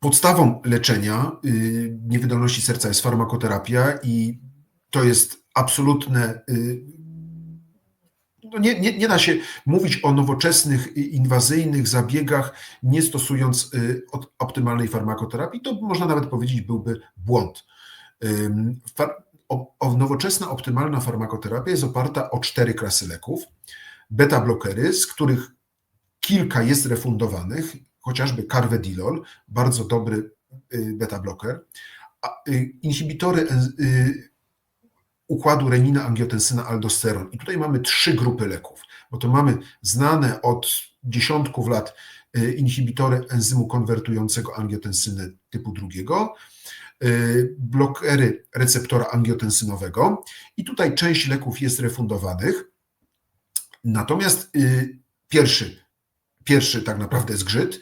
Podstawą leczenia y, niewydolności serca jest farmakoterapia i to jest absolutne. y, No nie, nie, nie da się mówić o nowoczesnych, y, inwazyjnych zabiegach, nie stosując optymalnej farmakoterapii. To można nawet powiedzieć, byłby błąd. Nowoczesna, optymalna farmakoterapia jest oparta o cztery klasy leków. Beta-blokery, z których kilka jest refundowanych, chociażby carvedilol, bardzo dobry y, beta-bloker, y, inhibitory y, układu renina-angiotensyna-aldosteron. I tutaj mamy trzy grupy leków, bo to mamy znane od dziesiątków lat inhibitory enzymu konwertującego angiotensynę typu drugiego, blokery receptora angiotensynowego i tutaj część leków jest refundowanych. Natomiast pierwszy, pierwszy tak naprawdę zgrzyt.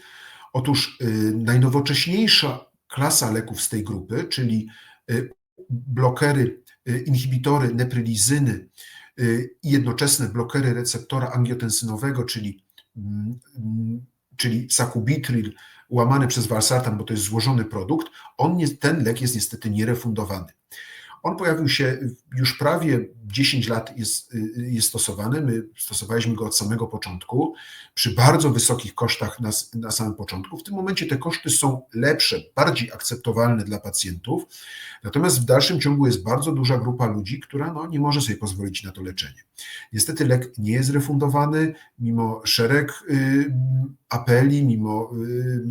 Otóż y, najnowocześniejsza klasa leków z tej grupy, czyli y, blokery, y, inhibitory neprilizyny y, i jednoczesne blokery receptora angiotensynowego, czyli, mm, mm, czyli sakubitril łamany przez valsartan, bo to jest złożony produkt, on nie, ten lek jest niestety nierefundowany. On pojawił się już prawie 10 lat jest, jest stosowany. My stosowaliśmy go od samego początku przy bardzo wysokich kosztach na, na samym początku. W tym momencie te koszty są lepsze, bardziej akceptowalne dla pacjentów. Natomiast w dalszym ciągu jest bardzo duża grupa ludzi, która no, nie może sobie pozwolić na to leczenie. Niestety lek nie jest refundowany, mimo szereg y, apeli, mimo y,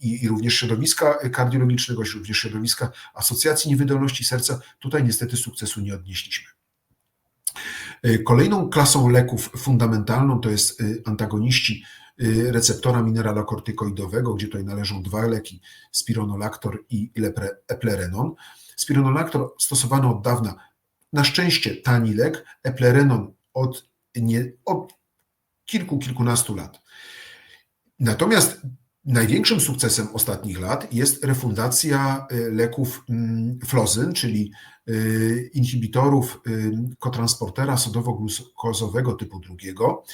i, i również środowiska kardiologicznego, również środowiska Asocjacji Niewydolności Serca, tutaj niestety sukcesu nie odnieśliśmy. Y, Kolejną klasą leków fundamentalną to jest y, antagoniści receptora mineralokortykoidowego, gdzie tutaj należą dwa leki, spironolaktor i eplerenon. Spironolaktor stosowany od dawna, na szczęście tani lek, eplerenon od, nie, od kilku, kilkunastu lat. Natomiast największym sukcesem ostatnich lat jest refundacja y, leków mm, flozyn, czyli y, inhibitorów y, kotransportera sodowo-glukozowego typu drugiego.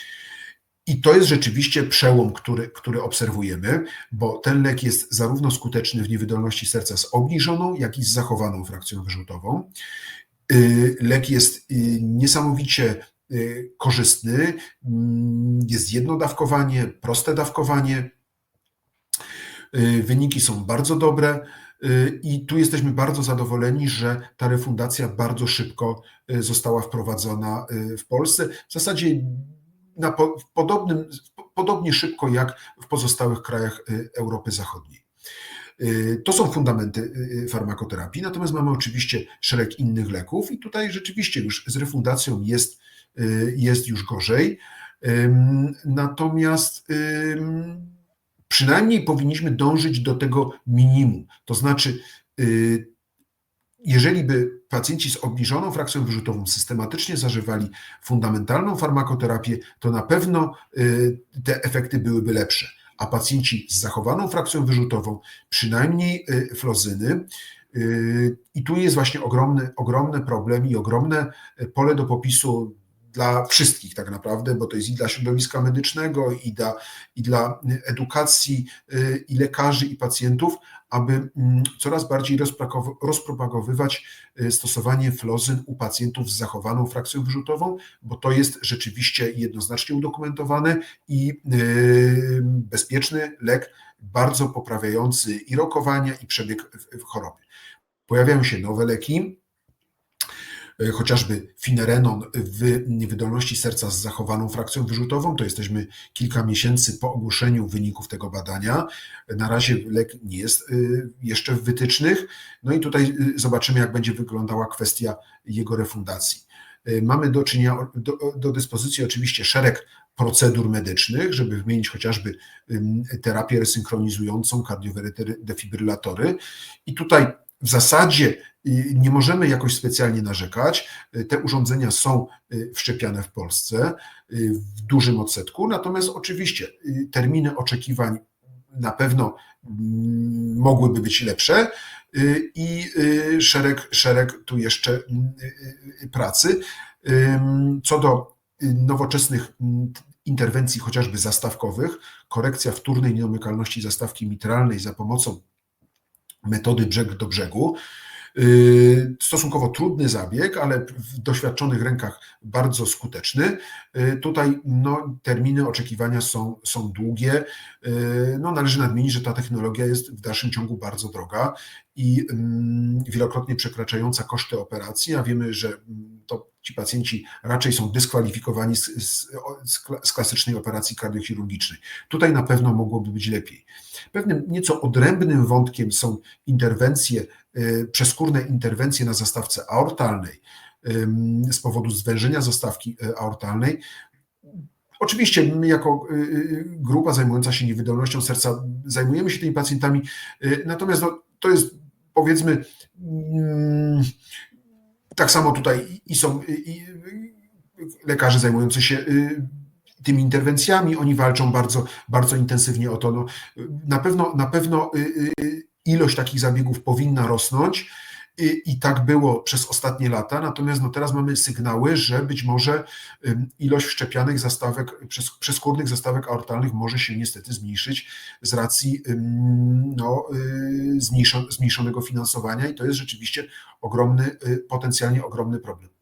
I to jest rzeczywiście przełom, który, który obserwujemy, bo ten lek jest zarówno skuteczny w niewydolności serca z obniżoną, jak i z zachowaną frakcją wyrzutową. Lek jest niesamowicie korzystny, mm, jest jedno dawkowanie, proste dawkowanie. Y, Wyniki są bardzo dobre y, i tu jesteśmy bardzo zadowoleni, że ta refundacja bardzo szybko y, została wprowadzona y, w Polsce. W zasadzie na po, podobnym, podobnie szybko jak w pozostałych krajach y, Europy Zachodniej. Y, To są fundamenty y, farmakoterapii, natomiast mamy oczywiście szereg innych leków i tutaj rzeczywiście już z refundacją jest, y, jest już gorzej. Natomiast przynajmniej powinniśmy dążyć do tego minimum. To znaczy, y, jeżeli by pacjenci z obniżoną frakcją wyrzutową systematycznie zażywali fundamentalną farmakoterapię, to na pewno y, te efekty byłyby lepsze. A pacjenci z zachowaną frakcją wyrzutową, przynajmniej y, flozyny, y, i tu jest właśnie ogromny, ogromny problem i ogromne pole do popisu dla wszystkich tak naprawdę, bo to jest i dla środowiska medycznego, i dla, i dla edukacji, y, i lekarzy, i pacjentów, aby mm, coraz bardziej rozpropagowywać y, stosowanie flozyn u pacjentów z zachowaną frakcją wyrzutową, bo to jest rzeczywiście jednoznacznie udokumentowane i y, bezpieczny lek, bardzo poprawiający i rokowania, i przebieg choroby. Pojawiają się nowe leki, chociażby finerenon w niewydolności serca z zachowaną frakcją wyrzutową. To jesteśmy kilka miesięcy po ogłoszeniu wyników tego badania. Na razie lek nie jest y, jeszcze w wytycznych. No i tutaj y, zobaczymy, jak będzie wyglądała kwestia jego refundacji. Mamy do czynienia, do, do dyspozycji oczywiście szereg procedur medycznych, żeby wymienić chociażby terapię resynchronizującą, kardiodefibrylatory. I tutaj w zasadzie y, nie możemy jakoś specjalnie narzekać. Y, Te urządzenia są y, wszczepiane w Polsce w dużym odsetku, natomiast oczywiście terminy oczekiwań na pewno mm, mogłyby być lepsze i szereg, szereg tu jeszcze pracy. Co do nowoczesnych mm, interwencji chociażby zastawkowych, korekcja wtórnej niedomykalności zastawki mitralnej za pomocą metody brzeg do brzegu. Yy, Stosunkowo trudny zabieg, ale w doświadczonych rękach bardzo skuteczny. Yy, Tutaj no, terminy oczekiwania są, są długie. Yy, No, należy nadmienić, że ta technologia jest w dalszym ciągu bardzo droga i mm, wielokrotnie przekraczająca koszty operacji, a wiemy, że mm, to ci pacjenci raczej są dyskwalifikowani z, z, z kla- z klasycznej operacji kardiochirurgicznej. Tutaj na pewno mogłoby być lepiej. Pewnym nieco odrębnym wątkiem są interwencje, y, przeskórne interwencje na zastawce aortalnej z powodu zwężenia zastawki y, aortalnej. Oczywiście my jako y, grupa zajmująca się niewydolnością serca zajmujemy się tymi pacjentami, natomiast no, to jest powiedzmy mm, tak samo tutaj i są i, i, lekarze zajmujący się y, tymi interwencjami, oni walczą bardzo, bardzo intensywnie o to. No, na pewno, na pewno y, y, ilość takich zabiegów powinna rosnąć i, i tak było przez ostatnie lata, natomiast no teraz mamy sygnały, że być może ilość wszczepianych zastawek, przes, przeskórnych zastawek aortalnych może się niestety zmniejszyć z racji no, y, zmniejszo, zmniejszonego finansowania i to jest rzeczywiście ogromny, y, potencjalnie ogromny problem.